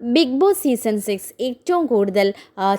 Big boss season six ഏറ്റവും കൂടുതൽ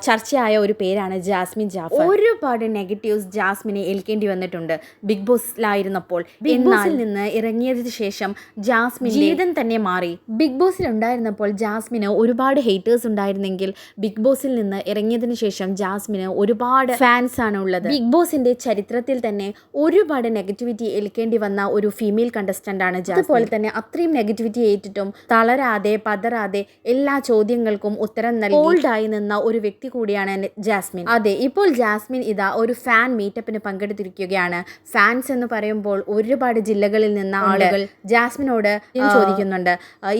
ചർച്ചയായ ഒരു പേരാണ് ജാസ്മിൻ ജാഫർ. ഒരുപാട് നെഗറ്റീവ്സ് ജാസ്മിനെ ഏൽക്കേണ്ടി വന്നിട്ടുണ്ട് ബിഗ് ബോസിലായിരുന്നപ്പോൾ. ബിഗ് ബോസിൽ നിന്ന് ഇറങ്ങിയതിന് ശേഷം ജാസ്മിൻ ജീവിതം തന്നെ മാറി. ബിഗ് ബോസിൽ ഉണ്ടായിരുന്നപ്പോൾ ജാസ്മിന് ഒരുപാട് ഹേറ്റേഴ്സ് ഉണ്ടായിരുന്നെങ്കിൽ ബിഗ് ബോസിൽ നിന്ന് ഇറങ്ങിയതിന് ശേഷം ജാസ്മിന് ഒരുപാട് ഫാൻസ് ആണ് ഉള്ളത്. ബിഗ് ബോസിന്റെ ചരിത്രത്തിൽ തന്നെ ഒരുപാട് നെഗറ്റിവിറ്റി ഏൽക്കേണ്ടി വന്ന ഒരു ഫീമെയിൽ കണ്ടസ്റ്റന്റ് ആണ് ജാസ്മിൻ. അതുപോലെ തന്നെ അത്രയും നെഗറ്റിവിറ്റി ഏറ്റിട്ടും തളരാതെ പതറാതെ എല്ലാ ചോദ്യങ്ങൾക്കും ഉത്തരം നൽകി ബോൾഡായി നിന്ന ഒരു വ്യക്തി കൂടിയാണ് ജാസ്മിൻ. അതെ ഇപ്പോൾ ജാസ്മിൻ ഇതാ ഒരു ഫാൻ മീറ്റപ്പിന് പങ്കെടുത്തിരിക്കുകയാണ്. ഫാൻസ് എന്ന് പറയുമ്പോൾ ഒരുപാട് ജില്ലകളിൽ നിന്ന് ആളുകൾ ജാസ്മിനോട് ചോദിക്കുന്നുണ്ട്.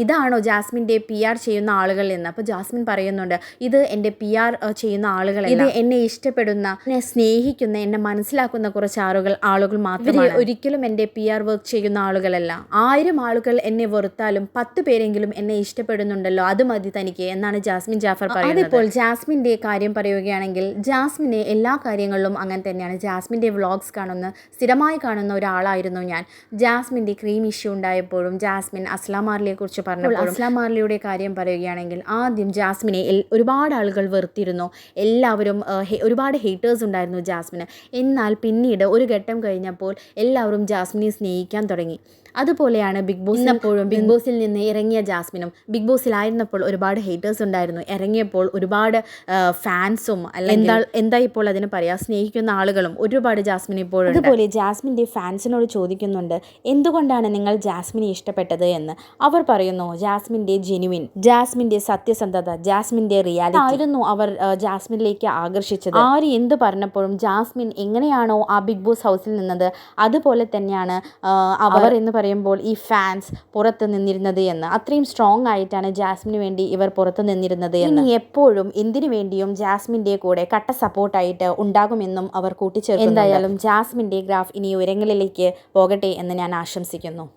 ഇതാണോ ജാസ്മിന്റെ പി ആർ ചെയ്യുന്ന ആളുകൾ എന്ന്? അപ്പൊ ജാസ്മിൻ പറയുന്നുണ്ട് ഇത് എന്റെ പി ആർ ചെയ്യുന്ന ആളുകൾ ഇത് എന്നെ ഇഷ്ടപ്പെടുന്ന എന്നെ സ്നേഹിക്കുന്ന എന്നെ മനസ്സിലാക്കുന്ന കുറച്ച് ആളുകൾ ആളുകൾ മാത്രമാണ്. ഒരിക്കലും എന്റെ പി ആർ വർക്ക് ചെയ്യുന്ന ആളുകളല്ല. ആയിരം ആളുകൾ എന്നെ വെറുത്താലും പത്ത് പേരെങ്കിലും എന്നെ ഇഷ്ടപ്പെടുന്നുണ്ടല്ലോ. അത് മതി. തനിക്ക് എന്നാണ് ജാസ്മിൻ ജാഫർ പറയുന്നത്. അതിപ്പോൾ ജാസ്മിന്റെ കാര്യം പറയുകയാണെങ്കിൽ ജാസ്മിനെ എല്ലാ കാര്യങ്ങളിലും അങ്ങനെ തന്നെയാണ് ജാസ്മിന്റെ വ്ളോഗ്സ് കാണുന്ന സ്ഥിരമായി കാണുന്ന ഒരാളായിരുന്നു ഞാൻ. ജാസ്മിന്റെ ക്രീം ഇഷ്യൂ ഉണ്ടായപ്പോഴും ജാസ്മിൻ അസ്ലാമാർലിയെ കുറിച്ച് പറഞ്ഞപ്പോൾ അസ്ലാമാർലിയുടെ കാര്യം പറയുകയാണെങ്കിൽ ആദ്യം ജാസ്മിനെ ഒരുപാട് ആളുകൾ വെറുത്തിരുന്നു. എല്ലാവരും ഒരുപാട് ഹേറ്റേഴ്സ് ഉണ്ടായിരുന്നു ജാസ്മിന്. എന്നാൽ പിന്നീട് ഒരു ഘട്ടം കഴിഞ്ഞപ്പോൾ എല്ലാവരും ജാസ്മിനെ സ്നേഹിക്കാൻ തുടങ്ങി. അതുപോലെയാണ് ബിഗ് ബോസ് എപ്പോഴും ബിഗ് ബോസിൽ നിന്ന് ഇറങ്ങിയ ജാസ്മിനും ബിഗ് ബോസിലായിരുന്നപ്പോൾ ഒരുപാട് ഹേറ്റേഴ്സ് ഉണ്ടായിരുന്നു. ഇറങ്ങിയപ്പോൾ ഒരുപാട് ഫാൻസും എന്താ എന്താ ഇപ്പോൾ അതിന് പറയാ സ്നേഹിക്കുന്ന ആളുകളും ഒരുപാട് ജാസ്മിൻ ഇപ്പോൾ അതുപോലെ ജാസ്മിന്റെ ഫാൻസിനോട് ചോദിക്കുന്നുണ്ട് എന്തുകൊണ്ടാണ് നിങ്ങൾ ജാസ്മിനെ ഇഷ്ടപ്പെട്ടത് എന്ന്? അവർ പറയുന്നു ജാസ്മിന്റെ ജെനുവിൻ ജാസ്മിന്റെ സത്യസന്ധത ജാസ്മിന്റെ റിയാലിറ്റി ആയിരുന്നു അവർ ജാസ്മിനിലേക്ക് ആകർഷിച്ചത്. ആര് എന്ത് പറഞ്ഞപ്പോഴും ജാസ്മിൻ എങ്ങനെയാണോ ആ ബിഗ് ബോസ് ഹൗസിൽ നിന്നത് അതുപോലെ തന്നെയാണ് അവർ എന്ന് പറയുമ്പോൾ ഈ ഫാൻസ് പുറത്ത് നിന്നിരുന്നത് എന്ന്. അത്രയും സ്ട്രോങ് ആയിട്ടാണ് ജാസ്മിന് വേണ്ടി ഇവർ പുറത്തു നിന്നിരുന്നത് എന്ന്. ഇനി എപ്പോഴും എന്തിനു വേണ്ടിയും ജാസ്മിന്റെ കൂടെ കട്ട സപ്പോർട്ടായിട്ട് ഉണ്ടാകുമെന്നും അവർ കൂട്ടിച്ചേർത്തു എന്തായാലും ജാസ്മിന്റെ ഗ്രാഫ് ഇനി ഉയരങ്ങളിലേക്ക് പോകട്ടെ എന്ന് ഞാൻ ആശംസിക്കുന്നു.